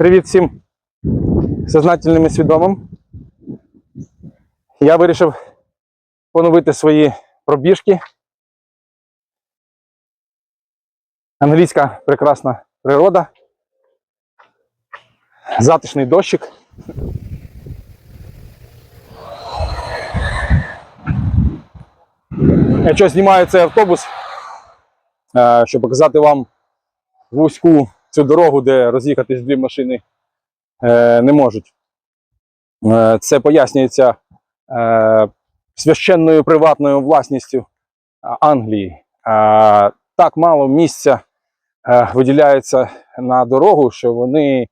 Привіт всім сознательним і свідомим. Я вирішив поновити свої пробіжки. Англійська прекрасна природа. Затишний дощик. Я що знімаю цей автобус, е, щоб показати вам вузьку цю дорогу, де роз'їхатись дві машини е, не можуть. Е, Це пояснюється е, священною приватною власністю Англії. Так мало місця виділяється на дорогу, що вони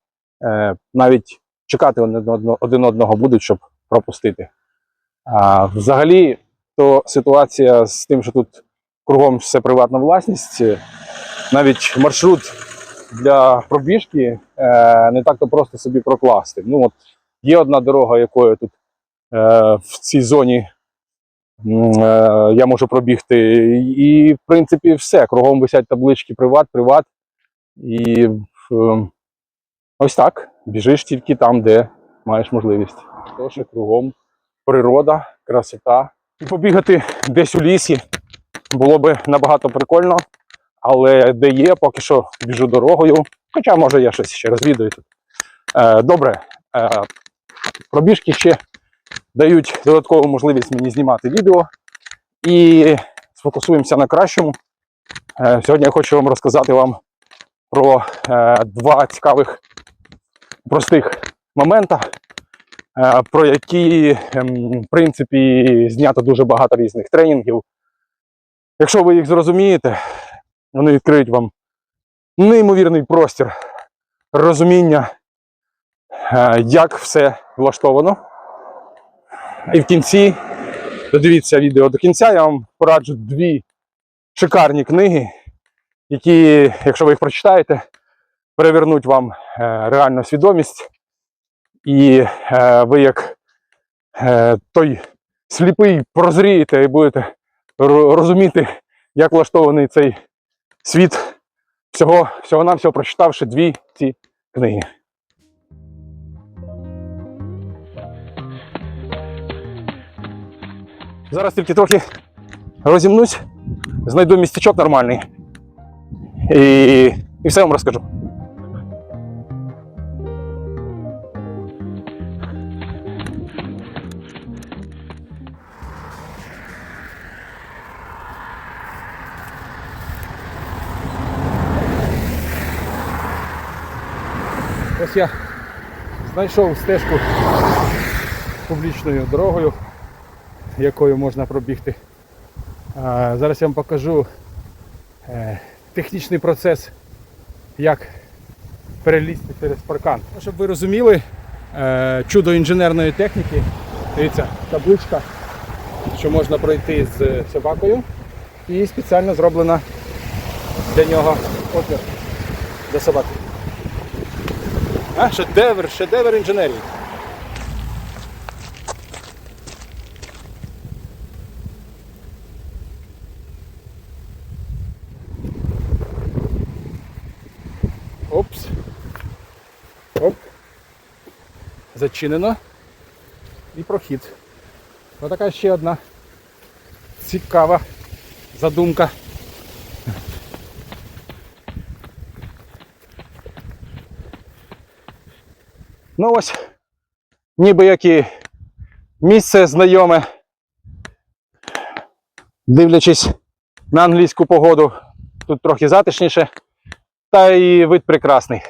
навіть чекати один одного, будуть, щоб пропустити. А взагалі, то ситуація з тим, що тут кругом все приватна власність, навіть маршрут для пробіжки е, не так-то просто собі прокласти. Ну, от є одна дорога, якою тут е, в цій зоні е, я можу пробігти. І, в принципі, все. Кругом висять таблички приват, приват. І е, ось так. Біжиш тільки там, де маєш можливість. Тож кругом природа, красота. І побігати десь у лісі було би набагато прикольно. Але де є, поки що біжу дорогою. Хоча, може, я щось ще розвідую тут. Е, добре. Е, пробіжки ще дають додаткову можливість мені знімати відео. І сфокусуємося на кращому. Е, сьогодні я хочу вам розказати вам про два цікавих простих момента, про які, ем, в принципі, знято дуже багато різних тренінгів. Якщо ви їх зрозумієте, вони відкриють вам неймовірний простір розуміння, е, як все влаштовано. І в кінці, додивіться відео до кінця, я вам пораджу дві шикарні книги, які, якщо ви їх прочитаєте, перевернуть вам е, реальну свідомість. І е, ви, як той сліпий, прозрієте і будете розуміти, як влаштований цей світ, всього, всього навсього прочитавши дві ці книги. Зараз тільки трохи розімнусь, знайду містечок нормальний. І, і все вам розкажу. Я знайшов стежку публічною дорогою, якою можна пробігти. Зараз я вам покажу е, технічний процес, як перелізти через паркан. Ну, Щоб ви розуміли, е, чудо інженерної техніки, дивіться, табличка, що можна пройти з собакою, і спеціально зроблена для нього отвір для собаки. А, шедевр, шедевр інженерії. Опс. Оп. Зачинено. І прохід. Ось така ще одна цікава задумка. Ну ось, ніби як місце знайоме, дивлячись на англійську погоду, тут трохи затишніше, та і вид прекрасний.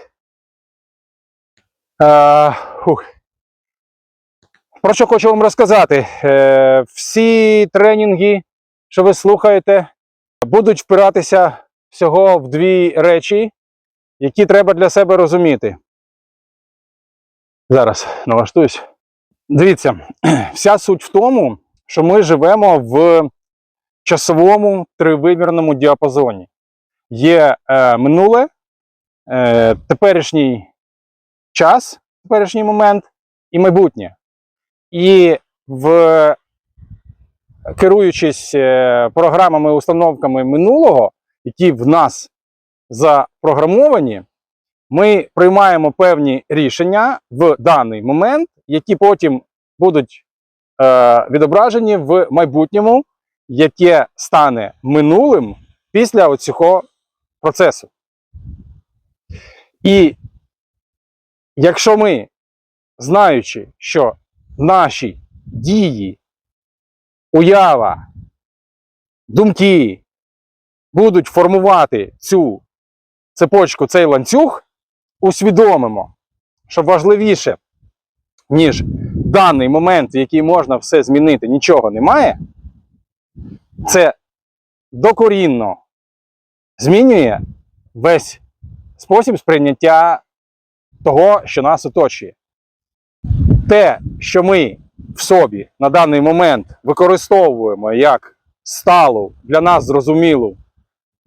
А, фух. Про що хочу вам розказати? Е, всі тренінги, що ви слухаєте, будуть впиратися всього в дві речі, які треба для себе розуміти. Зараз налаштуюсь. Дивіться, вся суть в тому, що ми живемо в часовому тривимірному діапазоні. Є е, минуле, е, теперішній час, теперішній момент і майбутнє. І в керуючись е, програмами, установками минулого, які в нас запрограмовані, ми приймаємо певні рішення в даний момент, які потім будуть е, відображені в майбутньому, яке стане минулим після цього процесу. І якщо ми, знаючи, що наші дії, уява, думки будуть формувати цю цепочку, цей ланцюг, усвідомимо, що важливіше, ніж даний момент, в який можна все змінити, нічого немає, це докорінно змінює весь спосіб сприйняття того, що нас оточує. Те, що ми в собі на даний момент використовуємо як сталу для нас зрозумілу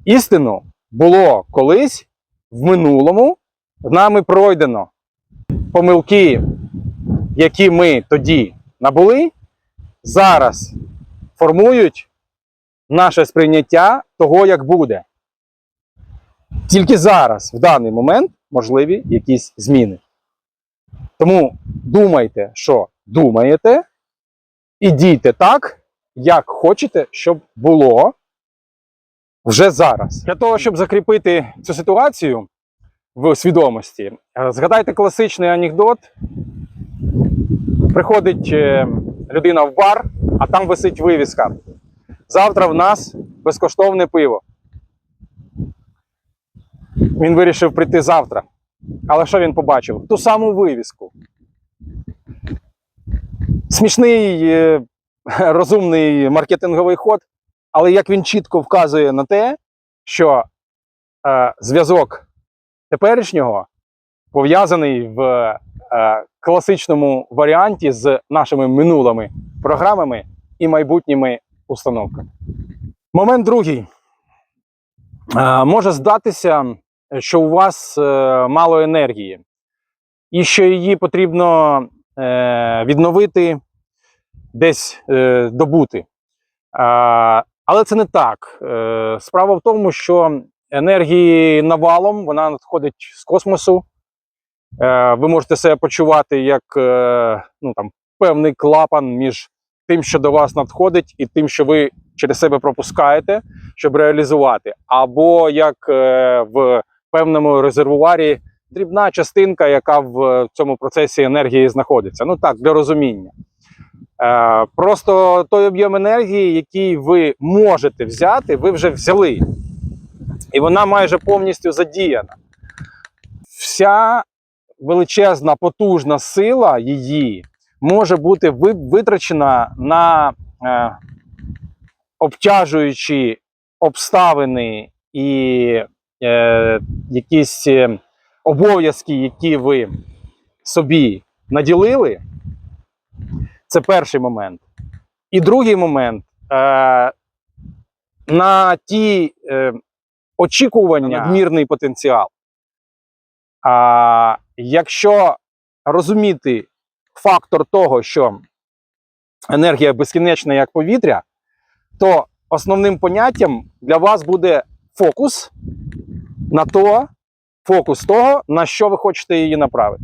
істину, було колись в минулому нами пройдено помилки, які ми тоді набули, зараз формують наше сприйняття того, як буде. Тільки зараз, в даний момент, можливі якісь зміни. Тому думайте, що думаєте, і дійте так, як хочете, щоб було вже зараз. Для того, щоб закріпити цю ситуацію в свідомості, е, згадайте класичний анекдот. Приходить е, людина в бар, а там висить вивіска. Завтра в нас безкоштовне пиво. Він вирішив прийти завтра. Але що він побачив? Ту саму вивіску. Смішний, е, розумний маркетинговий ход, але як він чітко вказує на те, що е, зв'язок теперішнього пов'язаний в е, класичному варіанті з нашими минулими програмами і майбутніми установками. Момент другий. Е, може здатися, що у вас е, мало енергії, і що її потрібно е, відновити, десь е, добути. А, але це не так. Е, справа в тому, що енергії навалом вона надходить з космосу. Е, ви можете себе почувати як е, ну, там, певний клапан між тим, що до вас надходить, і тим, що ви через себе пропускаєте, щоб реалізувати, або як е, в певному резервуарі дрібна частинка, яка в цьому процесі енергії знаходиться. Ну так, для розуміння. Просто той об'єм енергії, який ви можете взяти, ви вже взяли. І вона майже повністю задіяна. Вся величезна, потужна сила її може бути витрачена на е, обтяжуючі обставини і е, якісь е, обов'язки, які ви собі наділили. Це перший момент. І другий момент е, на ті е, очікування, надмірний потенціал. А якщо розуміти фактор того, що енергія безкінечна як повітря, то основним поняттям для вас буде фокус на то, фокус того, на що ви хочете її направити.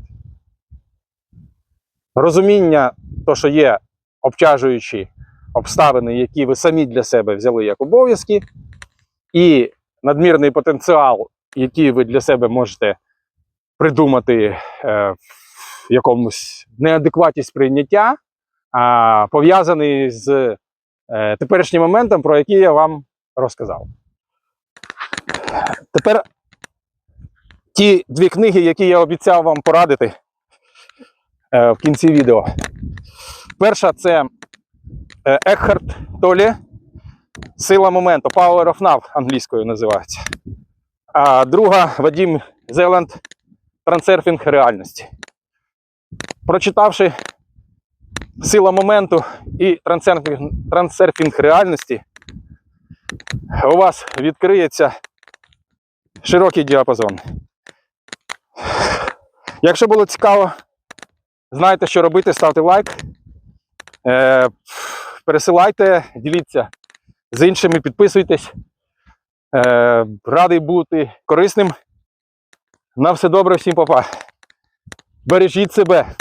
Розуміння, то, що є обтяжуючі обставини, які ви самі для себе взяли як обов'язки, і надмірний потенціал, який ви для себе можете придумати е, в якомусь неадекваті сприйняття, пов'язаний з е, теперішнім моментом, про який я вам розказав. Тепер ті дві книги, які я обіцяв вам порадити е, в кінці відео. Перша це е, Екхарт Толі Сила моменту, Power of Now англійською називається. А друга Вадім Зеланд Трансерфінг реальності. Прочитавши Сила моменту і трансерфінг, трансерфінг реальності, у вас відкриється широкий діапазон. Якщо було цікаво, знаєте, що робити, ставте лайк, е, пересилайте, діліться з іншими, підписуйтесь. Е, радий бути корисним. На все добре, всім папа. Бережіть себе.